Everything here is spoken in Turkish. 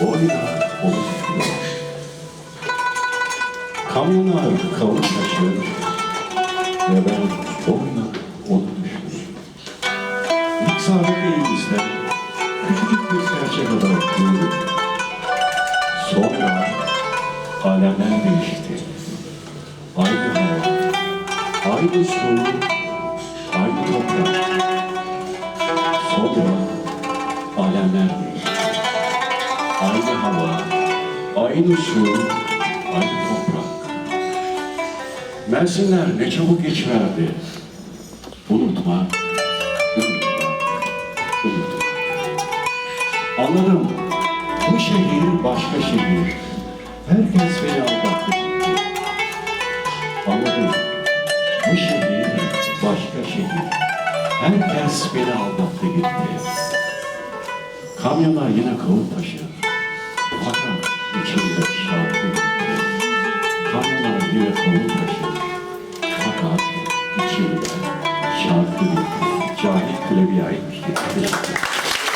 boyuna oluşturuyor. Kamyonlar kavun taşır ve ben boyuna onu düşmüşüm. İlk sahibimizde küçücük bir serçe kadar büyüdüm. Sonra alemler değişti. Aynı hava, aynı su, aynı toprak. Sonra alemler değişti. Aynı hava, aynı su, aynı toprak. Mevsimler ne çabuk geçiverdi. Unutma, unutma, unutma. Anladım, bu şehir başka şehir. Herkes beni aldattı. Anladım, bu şehir başka şehir. Herkes beni aldattı gitti. Kamyonlar yine kavun taşır. Fakat içimde şarkı. Kamyonlar yine kavun taşır. Fakat içimde şarkı gitti. Cahit Kulebi'ye ait bir şey. Teşekkür ederim.